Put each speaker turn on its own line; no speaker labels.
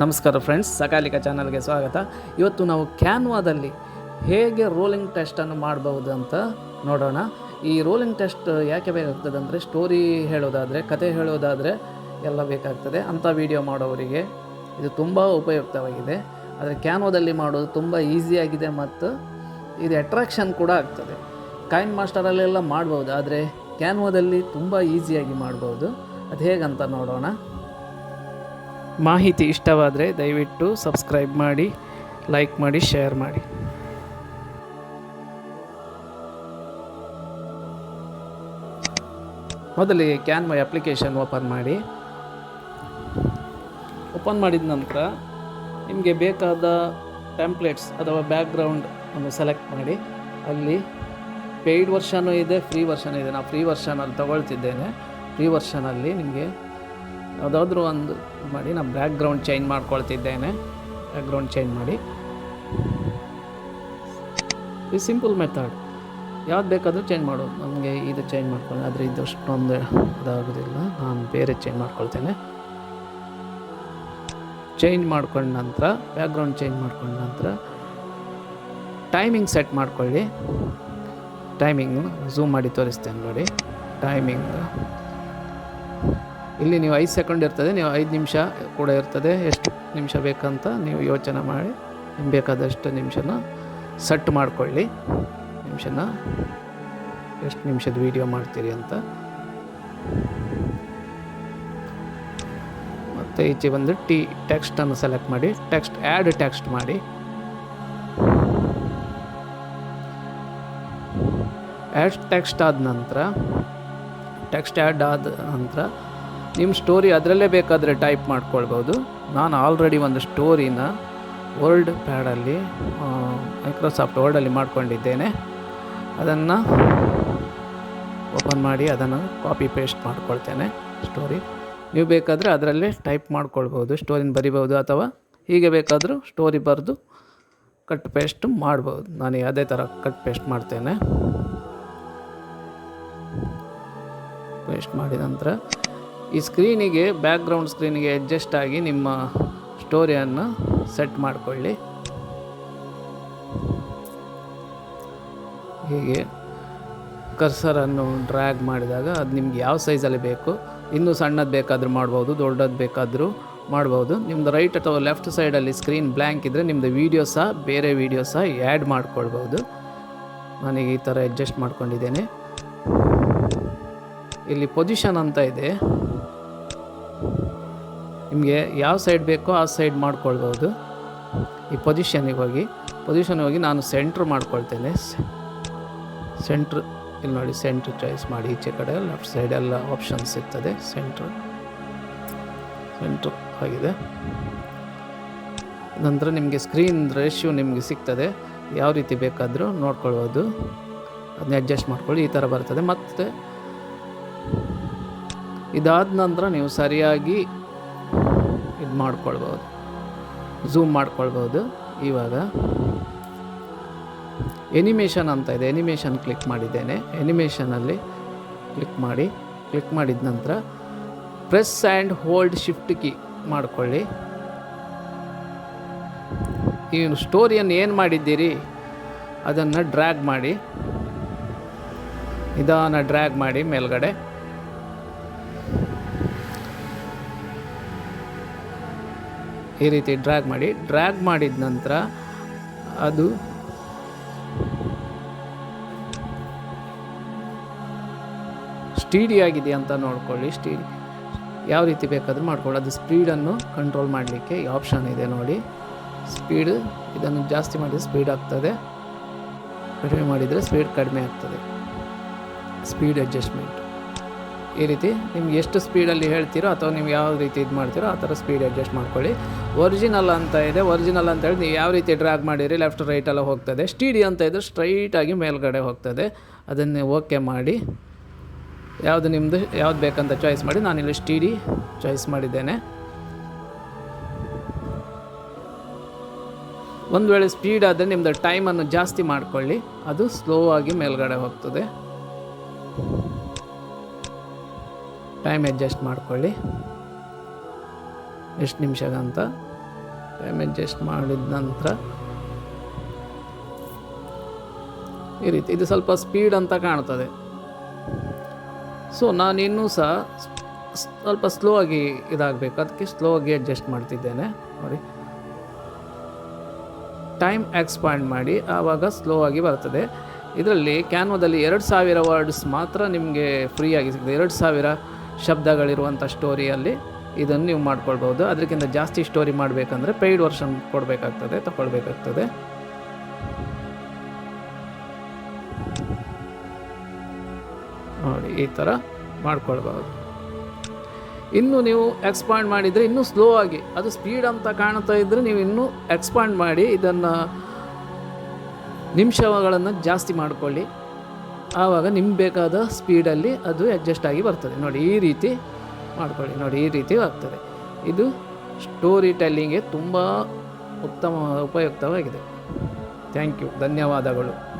ನಮಸ್ಕಾರ ಫ್ರೆಂಡ್ಸ್, ಸಕಾಲಿಕ ಚಾನಲ್ಗೆ ಸ್ವಾಗತ. ಇವತ್ತು ನಾವು ಕ್ಯಾನ್ವಾದಲ್ಲಿ ಹೇಗೆ ರೋಲಿಂಗ್ ಟೆಸ್ಟನ್ನು ಮಾಡಬಹುದು ಅಂತ ನೋಡೋಣ. ಈ ರೋಲಿಂಗ್ ಟೆಸ್ಟ್ ಯಾಕೆ ಬೇಕಾಗ್ತದೆ ಅಂದರೆ, ಸ್ಟೋರಿ ಹೇಳೋದಾದರೆ, ಕತೆ ಹೇಳೋದಾದರೆ ಎಲ್ಲ ಬೇಕಾಗ್ತದೆ. ಅಂಥ ವಿಡಿಯೋ ಮಾಡೋವರಿಗೆ ಇದು ತುಂಬ ಉಪಯುಕ್ತವಾಗಿದೆ. ಆದರೆ ಕ್ಯಾನ್ವಾದಲ್ಲಿ ಮಾಡೋದು ತುಂಬ ಈಸಿಯಾಗಿದೆ ಮತ್ತು ಇದು ಅಟ್ರಾಕ್ಷನ್ ಕೂಡ ಆಗ್ತದೆ. ಕಾಯಿನ್ ಮಾಸ್ಟರಲ್ಲೆಲ್ಲ ಮಾಡ್ಬೋದು ಆದರೆ ಕ್ಯಾನ್ವಾದಲ್ಲಿ ತುಂಬ ಈಸಿಯಾಗಿ ಮಾಡ್ಬೋದು ಅದು ಹೇಗಂತ ನೋಡೋಣ. ಮಾಹಿತಿ ಇಷ್ಟವಾದರೆ ದಯವಿಟ್ಟು ಸಬ್ಸ್ಕ್ರೈಬ್ ಮಾಡಿ, ಲೈಕ್ ಮಾಡಿ, ಶೇರ್ ಮಾಡಿ. ಮೊದಲಿಗೆ ಕ್ಯಾನ್ ಮೈ ಅಪ್ಲಿಕೇಶನ್ ಓಪನ್ ಮಾಡಿ. ಓಪನ್ ಮಾಡಿದ ನಂತರ ನಿಮಗೆ ಬೇಕಾದ ಟೆಂಪ್ಲೇಟ್ಸ್ ಅಥವಾ ಬ್ಯಾಕ್ಗ್ರೌಂಡ್ ಅನ್ನು ಸೆಲೆಕ್ಟ್ ಮಾಡಿ. ಅಲ್ಲಿ ಪೇಯ್ಡ್ ವರ್ಷನೂ ಇದೆ, ಫ್ರೀ ವರ್ಷನೂ ಇದೆ. ನಾನು ಫ್ರೀ ವರ್ಷನಲ್ಲಿ ತಗೊಳ್ತಿದ್ದೇನೆ. ಫ್ರೀ ವರ್ಷನಲ್ಲಿ ನಿಮಗೆ ಯಾವುದಾದ್ರೂ ಒಂದು ಮಾಡಿ ನಾನು ಬ್ಯಾಕ್ಗ್ರೌಂಡ್ ಚೇಂಜ್ ಮಾಡ್ಕೊಳ್ತಿದ್ದೇನೆ. ಬ್ಯಾಕ್ಗ್ರೌಂಡ್ ಚೇಂಜ್ ಮಾಡಿ. ಈ ಸಿಂಪಲ್ ಮೆಥಡ್ ಯಾವ್ದು ಬೇಕಾದರೂ ಚೇಂಜ್ ಮಾಡೋದು. ನನಗೆ ಇದು ಚೇಂಜ್ ಮಾಡ್ಕೊಳ್ಳಿ. ಆದರೆ ಇದು ಅಷ್ಟೊಂದು ಇದಾಗೋದಿಲ್ಲ. ನಾನು ಬೇರೆ ಚೇಂಜ್ ಮಾಡ್ಕೊಳ್ತೇನೆ. ಚೇಂಜ್ ಮಾಡ್ಕೊಂಡ ನಂತರ ಬ್ಯಾಕ್ಗ್ರೌಂಡ್ ಚೇಂಜ್ ಮಾಡ್ಕೊಂಡ ನಂತರ ಟೈಮಿಂಗ್ ಸೆಟ್ ಮಾಡ್ಕೊಳ್ಳಿ. ಟೈಮಿಂಗ್ ಝೂಮ್ ಮಾಡಿ ತೋರಿಸ್ತೇನೆ ನೋಡಿ. ಟೈಮಿಂಗ್ ಇಲ್ಲಿ ನೀವು ಐದು ಸೆಕೆಂಡ್ ಇರ್ತದೆ, ನೀವು ಐದು ನಿಮಿಷ ಕೂಡ ಇರ್ತದೆ. ಎಷ್ಟು ನಿಮಿಷ ಬೇಕಂತ ನೀವು ಯೋಚನೆ ಮಾಡಿ, ನಿಮ್ಗೆ ಬೇಕಾದಷ್ಟು ನಿಮಿಷನ ಸೆಟ್ ಮಾಡಿಕೊಳ್ಳಿ. ನಿಮಿಷನ ಎಷ್ಟು ನಿಮಿಷದ ವೀಡಿಯೋ ಮಾಡ್ತೀರಿ ಅಂತ. ಮತ್ತು ಈಚೆ ಬಂದು ಟಿ ಟೆಕ್ಸ್ಟನ್ನು ಸೆಲೆಕ್ಟ್ ಮಾಡಿ ಟೆಕ್ಸ್ಟ್ ಆ್ಯಡ್ ಟೆಕ್ಸ್ಟ್ ಮಾಡಿ. ಆ್ಯಡ್ ಟೆಕ್ಸ್ಟ್ ಆದ ನಂತರ ಟೆಕ್ಸ್ಟ್ ಆ್ಯಡ್ ಆದ ನಂತರ ನಿಮ್ಮ ಸ್ಟೋರಿ ಅದರಲ್ಲೇ ಬೇಕಾದರೆ ಟೈಪ್ ಮಾಡ್ಕೊಳ್ಬೋದು. ನಾನು ಆಲ್ರೆಡಿ ಒಂದು ಸ್ಟೋರಿನ ವರ್ಲ್ಡ್ ಪ್ಯಾಡಲ್ಲಿ ಮೈಕ್ರೋಸಾಫ್ಟ್ ವರ್ಡಲ್ಲಿ ಮಾಡ್ಕೊಂಡಿದ್ದೇನೆ. ಅದನ್ನು ಓಪನ್ ಮಾಡಿ ಅದನ್ನು ಕಾಪಿ ಪೇಸ್ಟ್ ಮಾಡ್ಕೊಳ್ತೇನೆ ಸ್ಟೋರಿ. ನೀವು ಬೇಕಾದರೆ ಅದರಲ್ಲೇ ಟೈಪ್ ಮಾಡ್ಕೊಳ್ಬೋದು, ಸ್ಟೋರಿನ ಬರಿಬೋದು ಅಥವಾ ಹೀಗೆ ಬೇಕಾದರೂ ಸ್ಟೋರಿ ಬರೆದು ಕಟ್ ಪೇಸ್ಟ್ ಮಾಡ್ಬೋದು. ನಾನು ಅದೇ ಥರ ಕಟ್ ಪೇಸ್ಟ್ ಮಾಡ್ತೇನೆ. ಪೇಸ್ಟ್ ಮಾಡಿದ ನಂತರ ಈ ಸ್ಕ್ರೀನಿಗೆ, ಬ್ಯಾಕ್ಗ್ರೌಂಡ್ ಸ್ಕ್ರೀನಿಗೆ ಅಡ್ಜಸ್ಟ್ ಆಗಿ ನಿಮ್ಮ ಸ್ಟೋರಿಯನ್ನು ಸೆಟ್ ಮಾಡಿಕೊಳ್ಳಿ. ಹೀಗೆ ಕರ್ಸರನ್ನು ಡ್ರ್ಯಾಗ್ ಮಾಡಿದಾಗ ಅದು ನಿಮ್ಗೆ ಯಾವ ಸೈಜಲ್ಲಿ ಬೇಕು, ಇನ್ನೂ ಸಣ್ಣದು ಬೇಕಾದರೂ ಮಾಡ್ಬೋದು, ದೊಡ್ಡದು ಬೇಕಾದರೂ ಮಾಡ್ಬೋದು. ನಿಮ್ಮದು ರೈಟ್ ಅಥವಾ ಲೆಫ್ಟ್ ಸೈಡಲ್ಲಿ ಸ್ಕ್ರೀನ್ ಬ್ಲ್ಯಾಂಕ್ ಇದ್ದರೆ ನಿಮ್ಮದು ವೀಡಿಯೋ ಸಹ, ಬೇರೆ ವೀಡಿಯೋ ಸಹ ಆ್ಯಡ್ ಮಾಡ್ಕೊಳ್ಬೋದು. ನನಗೆ ಈ ಥರ ಅಡ್ಜಸ್ಟ್ ಮಾಡ್ಕೊಂಡಿದ್ದೇನೆ. ಇಲ್ಲಿ ಪೊಸಿಷನ್ ಅಂತ ಇದೆ. ನಿಮಗೆ ಯಾವ ಸೈಡ್ ಬೇಕೋ ಆ ಸೈಡ್ ಮಾಡ್ಕೊಳ್ಬೋದು. ಈ ಪೊಸಿಷನಿಗೆ ಹೋಗಿ ಪೊಸಿಷನ್ ಹೋಗಿ ನಾನು ಸೆಂಟ್ರ್ ಮಾಡ್ಕೊಳ್ತೇನೆ. ಸೆಂಟ್ರ್ ಇಲ್ಲಿ ನೋಡಿ ಸೆಂಟ್ರ್ ಚಾಯ್ಸ್ ಮಾಡಿ ಈಚೆ ಕಡೆ ಲೆಫ್ಟ್ ಸೈಡ್ ಎಲ್ಲ ಆಪ್ಷನ್ಸ್ ಸಿಗ್ತದೆ ಸೆಂಟ್ರ್ ಸೆಂಟ್ರ್ ಆಗಿದೆ. ನಂತರ ನಿಮಗೆ ಸ್ಕ್ರೀನ್ ರೇಷ್ಯೂ ನಿಮಗೆ ಸಿಗ್ತದೆ. ಯಾವ ರೀತಿ ಬೇಕಾದರೂ ನೋಡ್ಕೊಳ್ಬೋದು. ಅದನ್ನ ಅಡ್ಜಸ್ಟ್ ಮಾಡ್ಕೊಳ್ಳಿ, ಈ ಥರ ಬರ್ತದೆ. ಮತ್ತು ಇದಾದ ನಂತರ ನೀವು ಸರಿಯಾಗಿ ಇದು ಮಾಡ್ಕೊಳ್ಬೋದು. ಝೂಮ್ ಮಾಡ್ಕೊಳ್ಬೋದು. ಇವಾಗ ಎನಿಮೇಷನ್ ಅಂತ ಇದೆ. ಎನಿಮೇಷನ್ ಕ್ಲಿಕ್ ಮಾಡಿದ್ದೇನೆ. ಎನಿಮೇಷನಲ್ಲಿ ಕ್ಲಿಕ್ ಮಾಡಿ ಕ್ಲಿಕ್ ಮಾಡಿದ ನಂತರ press and hold shift key ಮಾಡಿಕೊಳ್ಳಿ. ಈ ಸ್ಟೋರಿಯನ್ನು ಏನು ಮಾಡಿದ್ದೀರಿ? ಅದನ್ನು ಡ್ರ್ಯಾಗ್ ಮಾಡಿ. ನಿಧಾನ ಡ್ರ್ಯಾಗ್ ಮಾಡಿ ಮೇಲ್ಗಡೆ. ಈ ರೀತಿ ಡ್ರ್ಯಾಗ್ ಮಾಡಿ, ಡ್ರ್ಯಾಗ್ ಮಾಡಿದ ನಂತರ ಅದು ಸ್ಟೀಡಿ ಆಗಿದೆ ಅಂತ ನೋಡ್ಕೊಳ್ಳಿ, ಸ್ಟೀಡಿ. ಯಾವ ರೀತಿ ಬೇಕಾದರೂ ಮಾಡ್ಕೊಳ್ಳಿ. ಅದು ಸ್ಪೀಡನ್ನು ಕಂಟ್ರೋಲ್ ಮಾಡಲಿಕ್ಕೆ ಈ ಆಪ್ಷನ್ ಇದೆ ನೋಡಿ. ಸ್ಪೀಡ್, ಇದನ್ನು ಜಾಸ್ತಿ ಮಾಡಿದರೆ ಸ್ಪೀಡ್ ಆಗ್ತದೆ. ಕಡಿಮೆ ಮಾಡಿದರೆ ಸ್ಪೀಡ್ ಕಡಿಮೆ ಆಗ್ತದೆ. Speed adjustment. ಈ ರೀತಿ ನಿಮ್ಗೆ ಎಷ್ಟು ಸ್ಪೀಡಲ್ಲಿ ಹೇಳ್ತೀರೋ ಅಥವಾ ನೀವು ಯಾವ ರೀತಿ ಇದು ಮಾಡ್ತೀರೋ ಆ ಥರ ಸ್ಪೀಡ್ ಅಡ್ಜಸ್ಟ್ ಮಾಡ್ಕೊಳ್ಳಿ. ಒರಿಜಿನಲ್ ಅಂತ ಇದೆ. ಒರಿಜಿನಲ್ ಅಂತ ಹೇಳಿ ನೀವು ಯಾವ ರೀತಿ ಡ್ರ್ಯಾಗ್ ಮಾಡಿರಿ, ಲೆಫ್ಟ್ ರೈಟ್ ಎಲ್ಲ ಹೋಗ್ತದೆ. ಸ್ಟೀಡಿ ಅಂತ ಇದ್ದರೆ ಸ್ಟ್ರೈಟಾಗಿ ಮೇಲ್ಗಡೆ ಹೋಗ್ತದೆ. ಅದನ್ನು ಓಕೆ ಮಾಡಿ. ಯಾವುದು ನಿಮ್ಮದು ಯಾವ್ದು ಬೇಕಂತ ಚಾಯ್ಸ್ ಮಾಡಿ. ನಾನಿಲ್ಲಿ ಸ್ಟೀಡಿ ಚಾಯ್ಸ್ ಮಾಡಿದ್ದೇನೆ. ಒಂದು ವೇಳೆ ಸ್ಪೀಡ್ ಆದರೆ ನಿಮ್ಮದು ಟೈಮನ್ನು ಜಾಸ್ತಿ ಮಾಡಿಕೊಳ್ಳಿ. ಅದು ಸ್ಲೋ ಆಗಿ ಮೇಲ್ಗಡೆ ಹೋಗ್ತದೆ. ಟೈಮ್ ಅಡ್ಜಸ್ಟ್ ಮಾಡ್ಕೊಳ್ಳಿ. ಎಷ್ಟು ನಿಮಿಷಗಂತ ಟೈಮ್ ಅಡ್ಜಸ್ಟ್ ಮಾಡಿದ ನಂತರ. ಈ ರೀತಿ, ಇದು ಸ್ವಲ್ಪ ಸ್ಪೀಡ್ ಅಂತ ಕಾಣ್ತದೆ. ಸೊ ನಾನು ಇನ್ನೂ ಸಹ ಸ್ವಲ್ಪ ಸ್ಲೋ ಆಗಿ ಇದಾಗಬೇಕು. ಅದಕ್ಕೆ ಸ್ಲೋ ಆಗಿ ಅಡ್ಜಸ್ಟ್ ಮಾಡ್ತಿದ್ದೇನೆ. ನೋಡಿ. ಟೈಮ್ ಎಕ್ಸ್ಪಾಂಡ್ ಮಾಡಿ, ಆವಾಗ ಸ್ಲೋ ಆಗಿ ಬರ್ತದೆ. ಇದರಲ್ಲಿ ಕ್ಯಾನ್ವಾದಲ್ಲಿ ಎರಡು ಸಾವಿರ ವರ್ಡ್ಸ್ ಮಾತ್ರ ನಿಮಗೆ ಫ್ರೀಯಾಗಿ ಸಿಗ್ತದೆ. ಎರಡು ಸಾವಿರ ಶಬ್ದಗಳಿರುವಂಥ ಸ್ಟೋರಿಯಲ್ಲಿ ಇದನ್ನು ನೀವು ಮಾಡ್ಕೊಳ್ಬೋದು ಅದಕ್ಕಿಂತ ಜಾಸ್ತಿ ಸ್ಟೋರಿ ಮಾಡಬೇಕಂದ್ರೆ ಪೇಯ್ಡ್ ವರ್ಷನ್ ಕೊಡಬೇಕಾಗ್ತದೆ, ತಗೊಳ್ಬೇಕಾಗ್ತದೆ. ನೋಡಿ, ಈ ಥರ ಮಾಡ್ಕೊಳ್ಬೋದು ಇನ್ನು ನೀವು ಎಕ್ಸ್ಪಾಂಡ್ ಮಾಡಿದರೆ ಇನ್ನೂ ಸ್ಲೋ ಆಗಿ, ಅದು ಸ್ಪೀಡ್ ಅಂತ ಕಾಣ್ತಾ ಇದ್ದರೆ ನೀವು ಇನ್ನೂ ಎಕ್ಸ್ಪಾಂಡ್ ಮಾಡಿ ಇದನ್ನು ನಿಮಿಷಗಳನ್ನು ಜಾಸ್ತಿ ಮಾಡಿಕೊಳ್ಳಿ. ಆವಾಗ ನಿಮ್ಗೆ ಬೇಕಾದ ಸ್ಪೀಡಲ್ಲಿ ಅದು ಅಡ್ಜಸ್ಟ್ ಆಗಿ ಬರ್ತದೆ. ನೋಡಿ, ಈ ರೀತಿ ಮಾಡ್ಕೊಳ್ಳಿ. ನೋಡಿ, ಈ ರೀತಿ ಆಗ್ತದೆ. ಇದು ಸ್ಟೋರಿ ಟೆಲ್ಲಿಂಗ್ಗೆ ತುಂಬ ಉತ್ತಮ, ಉಪಯುಕ್ತವಾಗಿದೆ. ಥ್ಯಾಂಕ್ ಯು ಧನ್ಯವಾದಗಳು.